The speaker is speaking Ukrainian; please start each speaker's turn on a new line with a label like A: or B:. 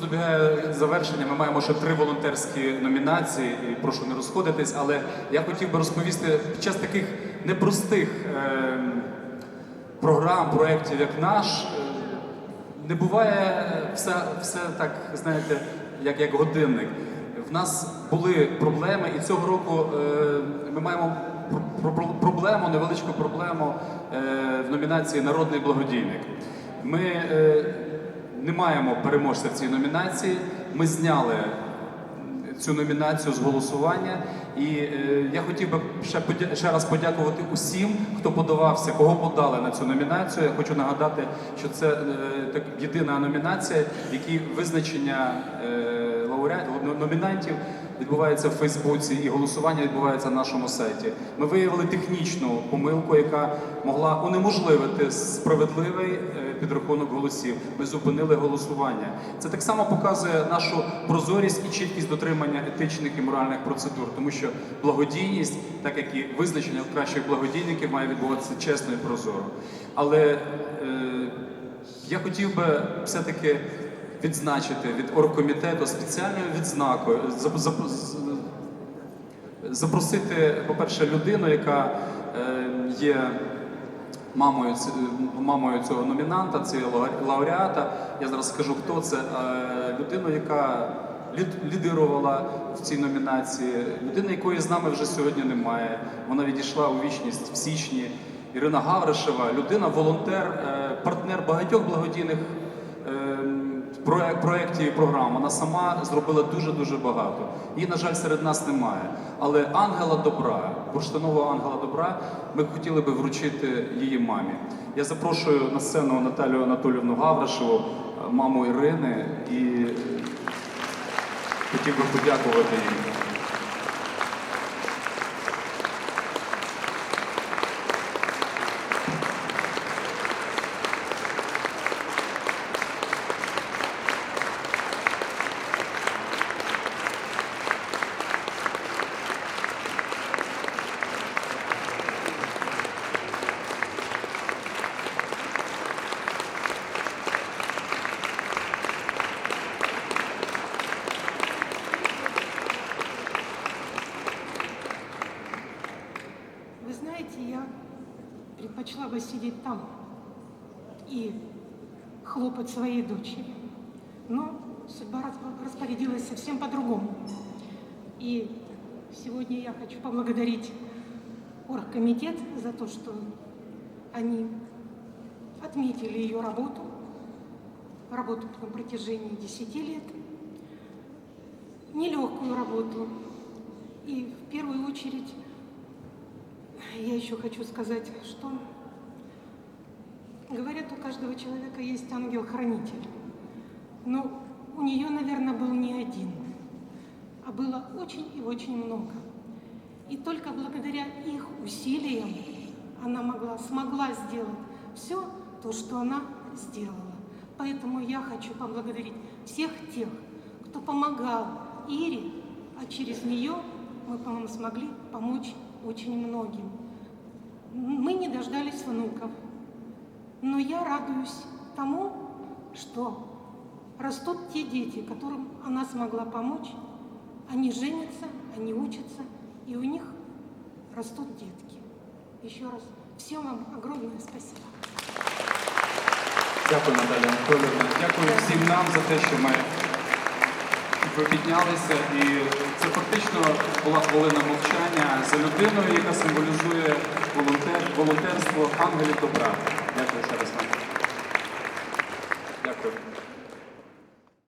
A: добігає завершення. Ми маємо ще три волонтерські номінації, і прошу не розходитись. Але я хотів би розповісти під час таких непростих е, програм, проєктів, як наш, е, не буває все, все так, знаєте, як, як годинник. В нас були проблеми, і цього року е, ми маємо про- про- проблему, невеличку проблему е, в номінації Народний благодійник. Ми е, не маємо переможця в цій номінації. Ми зняли цю номінацію з голосування. І е, я хотів би ще, подя- ще раз подякувати усім, хто подавався, кого подали на цю номінацію. Я хочу нагадати, що це е, так, єдина номінація, в якій визначення е, лауреатів, ну, номінантів відбувається в Фейсбуці і голосування відбувається на нашому сайті. Ми виявили технічну помилку, яка могла унеможливити справедливий е, підрахунок голосів. Ми зупинили голосування. Це так само показує нашу прозорість і чіткість дотримання етичних і моральних процедур, тому що благодійність, так як і визначення кращих благодійників, має відбуватися чесно і прозоро. Але е, я хотів би все-таки відзначити від оргкомітету спеціальною відзнакою запросити, по-перше, людину, яка е, є мамою, мамою цього номінанта, цього ла- лауреата. Я зараз скажу, хто це. Е, Людину, яка лідирувала в цій номінації, людина, якої з нами вже сьогодні немає. Вона відійшла у вічність в січні. Ірина Гавришева, людина, волонтер, е, партнер багатьох благодійних ем, проєктів і програм. Вона сама зробила дуже-дуже багато. Її, на жаль, серед нас немає. Але ангела добра, бурштинового ангела добра, ми хотіли би вручити її мамі. Я запрошую на сцену Наталію Анатолівну Гавришеву, е, маму Ірини, і хотів би подякувати їй.
B: Я предпочла бы сидеть там и хлопать своей дочери. Но судьба распо- распорядилась совсем по-другому. И сегодня я хочу поблагодарить оргкомитет за то, что они отметили ее работу, работу на протяжении 10 лет, нелегкую работу. И в первую очередь я еще хочу сказать, что говорят, у каждого человека есть ангел-хранитель. Но у нее, наверное, был не один, а было очень и очень много. И только благодаря их усилиям она могла, смогла сделать все то, что она сделала. Поэтому я хочу поблагодарить всех тех, кто помогал Ире, а через нее мы, по-моему, смогли помочь очень многим. Мы не дождались внуков, но я радуюсь тому, что растут те дети, которым она смогла помочь. Они женятся, они учатся, и у них растут детки. Еще раз всем вам огромное спасибо.
A: Дякую, Наталя Анатолійовна. Дякую всім нам за те, що ми ви піднялися. І це фактично була хвилина мовчання за людиною, яка символізує волонтер, волонтерство ангелів добра. Дякую ще раз вам. Дякую.